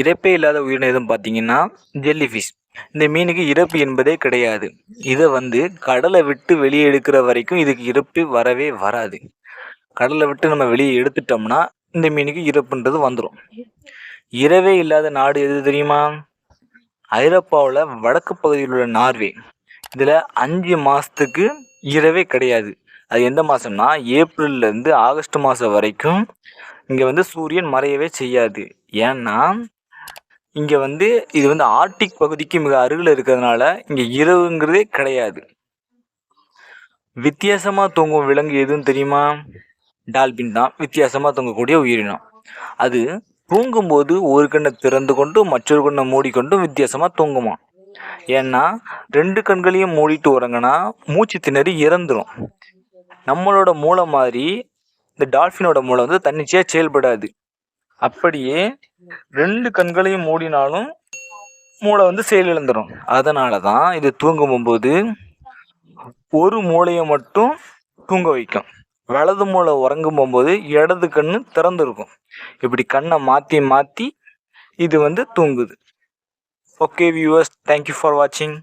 இறப்பே இல்லாத உயிரினம் எதுவும் பார்த்தீங்கன்னா ஜெல்லி ஃபிஷ் இந்த மீனுக்கு இறப்பு என்பதே கிடையாது. இதை வந்து கடலை விட்டு வெளியே எடுக்கிற வரைக்கும் இதுக்கு இறப்பு வரவே வராது. கடலை விட்டு நம்ம வெளியே எடுத்துட்டோம்னா இந்த மீனுக்கு இறப்புன்றது வந்துடும் இரவே இல்லாத நாடு எது தெரியுமா? ஐரோப்பாவில் வடக்கு பகுதியில் உள்ள நார்வே. இதில் அஞ்சு மாதத்துக்கு இரவே கிடையாது. அது எந்த மாதம்னா ஏப்ரல்லேருந்து ஆகஸ்ட் மாதம் வரைக்கும் இங்கே வந்து சூரியன் மறையவே செய்யாது. ஏன்னா இங்கே வந்து இது வந்து ஆர்டிக் பகுதிக்கு மிக அருகில் இருக்கிறதுனால இங்கே இரவுங்கிறதே கிடையாது. வித்தியாசமாக தூங்கும் விலங்கு எதுன்னு தெரியுமா? டால்பின் தான். வித்தியாசமாக தூங்கக்கூடிய உயிரினம். அது தூங்கும்போது ஒரு கண்ணை திறந்து கொண்டு மற்றொரு கண்ணை மூடிக்கொண்டும் வித்தியாசமாக தூங்குமா ஏன்னா ரெண்டு கண்களையும் மூடிட்டு உறங்கினா மூச்சு திணறி இறந்துடும் நம்மளோட மூளை மாதிரி இந்த டால்ஃபினோட மூளை வந்து தன்னிச்சையாக செயல்படாது. அப்படியே ரெண்டு கண்களையும் மூடினாலும் மூளை வந்து செயலிழந்துடும் அதனால தான் இது தூங்கும்போது ஒரு மூளையை மட்டும் தூங்க வைக்கும். வலது மூளை உறங்கும் போகும்போது இடது கண் திறந்துருக்கும். இப்படி கண்ணை மாற்றி மாற்றி இது வந்து தூங்குது. ஓகே வியூவர்ஸ் தேங்க்யூ ஃபார் வாட்சிங்